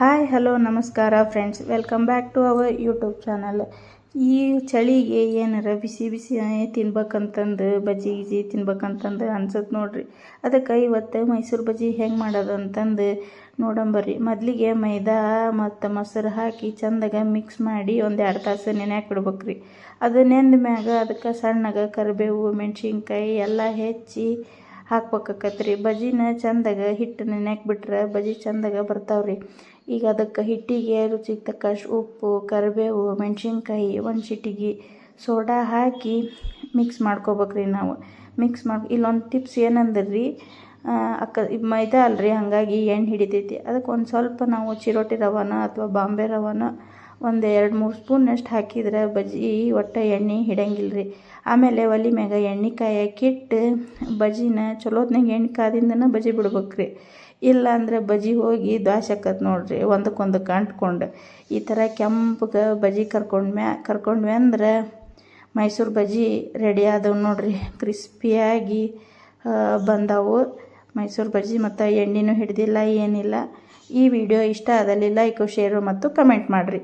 Hi, hello, ನಮಸ್ಕಾರ friends welcome back to our YouTube channel ಈ ಚಳಿಗೆ ಏನಾರ ಬಿಸಿ ಬಿಸಿ ತಿನ್ಬೇಕಂತಂದು, ಬಜ್ಜಿ ಗಿಜಿ ತಿನ್ಬೇಕಂತಂದು ಅನ್ಸುತ್ತೆ ನೋಡ್ರಿ. ಅದಕ್ಕೆ ಇವತ್ತು ಮೈಸೂರು ಬಜ್ಜಿ ಹೆಂಗೆ ಮಾಡೋದು ಅಂತಂದು ನೋಡಂಬರ್ರಿ ಮೊದಲಿಗೆ ಮೈದಾ ಮತ್ತು ಮೊಸರು ಹಾಕಿ ಚಂದಾಗ ಮಿಕ್ಸ್ ಮಾಡಿ ಒಂದು ಎರಡು ತಾಸು ನೆನೆ ಬಿಡ್ಬೇಕ್ರಿ ಅದು ನೆಂದ ಮ್ಯಾಗ ಅದಕ್ಕೆ ಸಣ್ಣಗೆ ಕರಿಬೇವು, ಮೆಣಸಿನ್ಕಾಯಿ ಎಲ್ಲ ಹೆಚ್ಚಿ ಹಾಕ್ಬೇಕಾಕತ್ರಿ. ಬಜ್ಜಿನ ಚಂದಾಗ ಹಿಟ್ಟು ನೆನೆಯಾಕೆ ಬಿಟ್ರೆ ಬಜಿ ಚಂದಾಗ ಬರ್ತಾವ್ರಿ. ಈಗ ಅದಕ್ಕೆ ಹಿಟ್ಟಿಗೆ ರುಚಿಗೆ ತಕ್ಕಷ್ಟು ಉಪ್ಪು, ಕರಿಬೇವು, ಮೆಣ್ಸಿನ್ಕಾಯಿ ಒಂದು ಚಿಟಿಗೆ ಸೋಡಾ ಹಾಕಿ ಮಿಕ್ಸ್ ಮಾಡ್ಕೋಬೇಕ್ರಿ ನಾವು. ಮಿಕ್ಸ್ ಮಾಡಿ ಇಲ್ಲೊಂದು ಟಿಪ್ಸ್ ಏನಂದ್ರೆ? ರೀ ಅಕ್ಕ ಮೈದಾ ಅಲ್ರಿ, ಹಾಗಾಗಿ ಎಣ್ಣೆ ಹಿಡಿತೈತಿ. ಅದಕ್ಕೆ ಒಂದು ಸ್ವಲ್ಪ ನಾವು ಚಿರೋಟಿ ರವಾನ ಅಥವಾ ಬಾಂಬೆ ರವಾನ ಒಂದು ಎರಡು ಮೂರು ಸ್ಪೂನಷ್ಟು ಹಾಕಿದ್ರೆ ಬಜ್ಜಿ ಒಟ್ಟು ಎಣ್ಣೆ ಹಿಡಂಗಿಲ್ಲ ರೀ ಆಮೇಲೆ ಒಲೆ ಮ್ಯಾಗ ಎಣ್ಣೆ ಕಾಯಕ್ಕಿಟ್ಟು ಬಜಿನ ಚಲೋತ್ನಾಗ ಎಣ್ಣೆ ಕಾದಿಂದನ ಬಜ್ಜಿ ಬಿಡ್ಬೇಕು ರೀ ಇಲ್ಲ ಅಂದ್ರೆ ಬಜಿ ಹೋಗಿ ದ್ವಾಸಕ್ಕತ್ ನೋಡ್ರಿ ಒಂದಕ್ಕೊಂದು ಅಂಟ್ಕೊಂಡು. ಈ ಥರ ಕೆಂಪಗೆ ಬಜಿ ಕರ್ಕೊಂಡು ಮ್ಯಾ ಕರ್ಕೊಂಡ್ವಿ ಅಂದ್ರೆ ಮೈಸೂರು ಬಜ್ಜಿ ರೆಡಿ ಆದವು ನೋಡ್ರಿ. ಕ್ರಿಸ್ಪಿಯಾಗಿ ಬಂದವು. ಮೈಸೂರು ಬಜ್ಜಿ ಮತ್ತು ಎಣ್ಣೆನೂ ಹಿಡ್ದಿಲ್ಲ, ಏನಿಲ್ಲ. ಈ ವಿಡಿಯೋ ಇಷ್ಟ ಆದಲ್ಲಿ ಲೈಕು ಶೇರು ಮತ್ತು ಕಮೆಂಟ್ ಮಾಡಿರಿ.